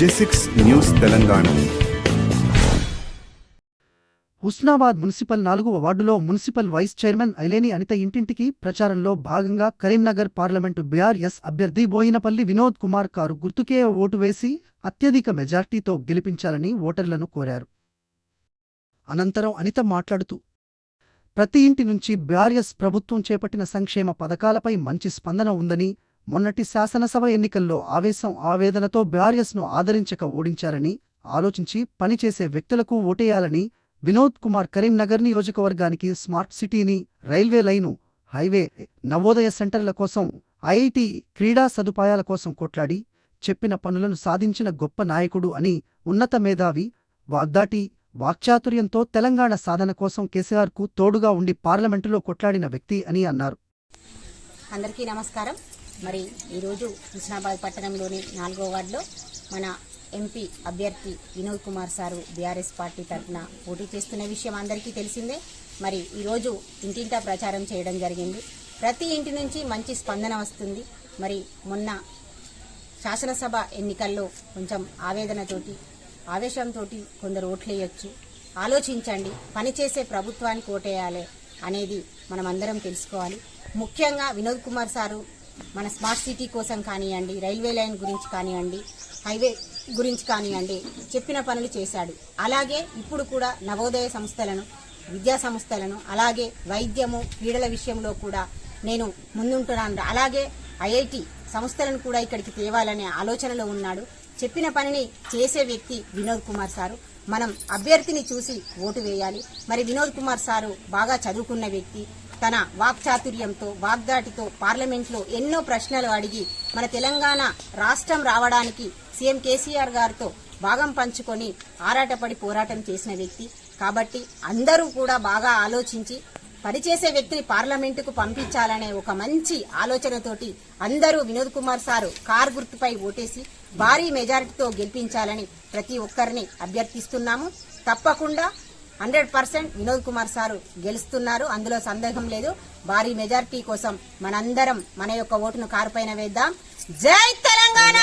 News Telangana. Husnabad municipal నాలుగవ వార్డులో municipal vice chairman Aileni Anitha ఇంటింటికి ప్రచారంలో భాగంగా కరీంనగర్ పార్లమెంటు బీఆర్ఎస్ అభ్యర్థి బోయినపల్లి వినోద్ కుమార్ కారు గుర్తుకే ఓటు వేసి అత్యధిక మెజార్టీతో గెలిపించాలని ఓటర్లను కోరారు. అనంతరం అనిత మాట్లాడుతూ ప్రతి ఇంటి నుంచి బీఆర్ఎస్ ప్రభుత్వం చేపట్టిన సంక్షేమ పథకాలపై మంచి స్పందన ఉందని మొన్నటి శాసనసభ ఎన్నికల్లో ఆవేశం ఆవేదనతో బీఆర్ఎస్ను ఆదరించక ఓడించారని ఆలోచించి పనిచేసే వ్యక్తులకు ఓటేయాలని వినోద్ కుమార్ కరీంనగర్ నియోజకవర్గానికి స్మార్ట్ సిటీని రైల్వే లైను హైవే నవోదయ సెంటర్ల కోసం ఐఐటి క్రీడా సదుపాయాల కోసం కొట్లాడి చెప్పిన పనులను సాధించిన గొప్ప నాయకుడు అని ఉన్నత మేధావి వాగ్దాటి వాక్చాతుర్యంతో తెలంగాణ సాధన కోసం కేసీఆర్కు తోడుగా ఉండి పార్లమెంటులో కొట్లాడిన వ్యక్తి అని అన్నారు. అందరికీ నమస్కారం. మరి ఈరోజు హుస్నాబాద్ పట్టణంలోని నాలుగో వార్డులో మన ఎంపీ అభ్యర్థి Vinod Kumar sir BRS party తరఫున పోటీ చేస్తున్న విషయం అందరికీ తెలిసిందే. మరి ఈరోజు ఇంటింటా ప్రచారం చేయడం జరిగింది. ప్రతి ఇంటి నుంచి మంచి స్పందన వస్తుంది. మరి మొన్న శాసనసభ ఎన్నికల్లో కొంచెం ఆవేదనతోటి ఆవేశంతో కొందరు ఓట్లేయొచ్చు. ఆలోచించండి పనిచేసే ప్రభుత్వానికి ఓటేయాలి అనేది మనం అందరం తెలుసుకోవాలి. ముఖ్యంగా వినోద్ కుమార్ సారు మన స్మార్ట్ సిటీ కోసం కానివ్వండి రైల్వే లైన్ గురించి కానివ్వండి హైవే గురించి కానివ్వండి చెప్పిన పనులు చేశాడు. అలాగే ఇప్పుడు కూడా నవోదయ సంస్థలను విద్యా సంస్థలను అలాగే వైద్యము క్రీడల విషయంలో కూడా నేను ముందుంటున్నాను. అలాగే ఐఐటి సంస్థలను కూడా ఇక్కడికి తేవాలనే ఆలోచనలో ఉన్నాడు. చెప్పిన పనిని చేసే వ్యక్తి వినోద్ కుమార్ సారు. మనం అభ్యర్థిని చూసి ఓటు వేయాలి. మరి వినోద్ కుమార్ సారు బాగా చదువుకున్న వ్యక్తి తన వాక్చాతుర్యంతో వాగ్దాటితో పార్లమెంట్లో ఎన్నో ప్రశ్నలు అడిగి మన తెలంగాణ రాష్ట్రం రావడానికి సీఎం కేసీఆర్ గారితో భాగం పంచుకొని ఆరాటపడి పోరాటం చేసిన వ్యక్తి. కాబట్టి అందరూ కూడా బాగా ఆలోచించి పనిచేసే వ్యక్తిని పార్లమెంటుకు పంపించాలనే ఒక మంచి ఆలోచనతోటి అందరూ వినోద్ కుమార్ సారు కార్ గుర్తుపై ఓటేసి భారీ మెజారిటీతో గెలిపించాలని ప్రతి ఒక్కరిని అభ్యర్థిస్తున్నాము. తప్పకుండా hundred percent Vinod Kumar sir గెలుస్తున్నారు. అందులో సందేహం లేదు. భారీ మెజార్టీ కోసం మనందరం మన యొక్క ఓటును కారుపైన వేద్దాం. జై తెలంగాణ!